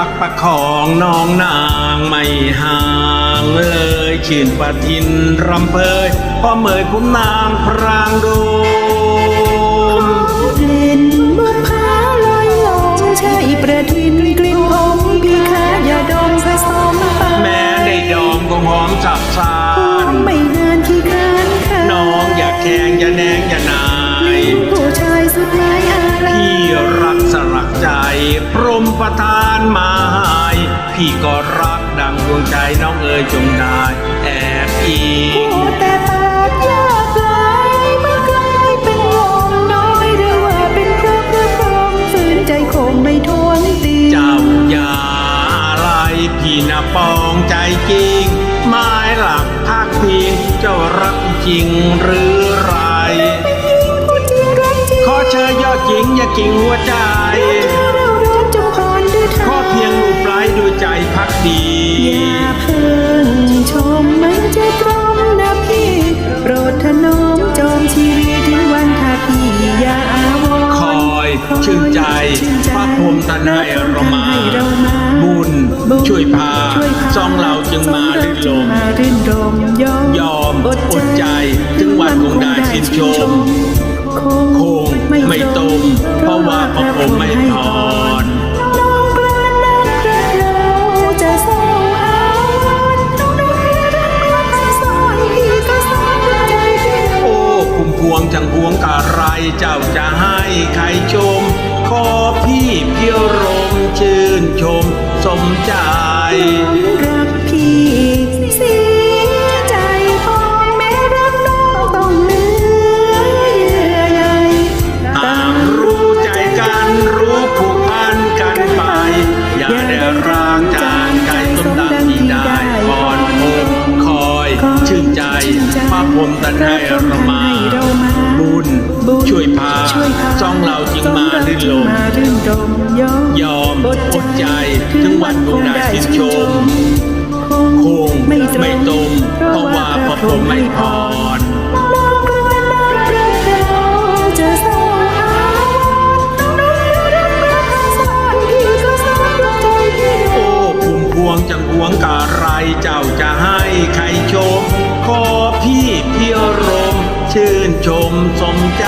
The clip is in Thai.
องน้องนางไม่ห่างเลยชื่นประทินรำเพยเพ่อเมยคุณนางพรางโดมกลิ่นบุพาลอยลงใช่ประทินกลิ่นหอมพี่ขายาดมผสมไปแม้ได้ดอมก็หอมจับซานไม่นานที่คร้านค่ะน้องอย่าแข่งอย่าแนงอย่านายผู้ชายสุดหลายอะไรพี่รักสลักใจ พรหมประทานมาให้พี่ก็รักดังดวงใจน้องเอ๋ยจงได้แอบอิงพูดแต่ปากยากหลายเมื่อกลายเป็นลมน้อยหรือว่าเป็นเพราะพระพรหมฝืนใจคงไม่ทวนตีเจ้าอย่าอะไรพี่นะปองใจจริงไม้หลักพักพิงเจ้ารักจริงหรือไรพูดจริงรักจริงขอเชิญยอดหญิงอย่ากิ่งหัวใจ พียงรูปไร้ด้วยใจพักดี อย่าเพิ่งชมมันจะตรมนะพี่โปรดถนอมจอมชีวิตถึงวันถ้าพี่อย่าอาวรณ์คอยชื่นใจพระพรหมท่านให้เรามาให้เรามาบุญช่วยพาช่วยพสองเราจึงมารื่นรมมารื่นรมยอมยอมอดใจถึงวันคงได้ชื่นชม คงไม่ตรงเพราะว่าพระพรหมไม่ พุ่วงจังพวงกะไรเจ้าจะให้ใครชม ขอพี่เพียวรมชื่นชมสมใจรักพี่เสียใจพองแม้รักน้องต้องเหลือเยื่อใยต่างรู้ใจกันรู้ผูกพันกันไป อย่าได้ร้างจางใจสมดังที่ได้พรพงคอยชื่นใจพระพรหมตันให้รามาบุญ ช่วยพาสองเราจึงมารื่นรมมารื่นรมยอมยอมอดใจถึงวันคงได้ชื่นชมคงไม่ตรงเพราะว่าพระพรหมไม่พรน้องกระนั้นรักเราจะส่งอาวรณ์น้องน้องรักรักสอนพี่ก็สอนใจพี่โอ้พุ่มพวงจังหวงกะไรเจ้าจะให้ใครชมขอพี่เพียวรม ชื่นชมสมใจ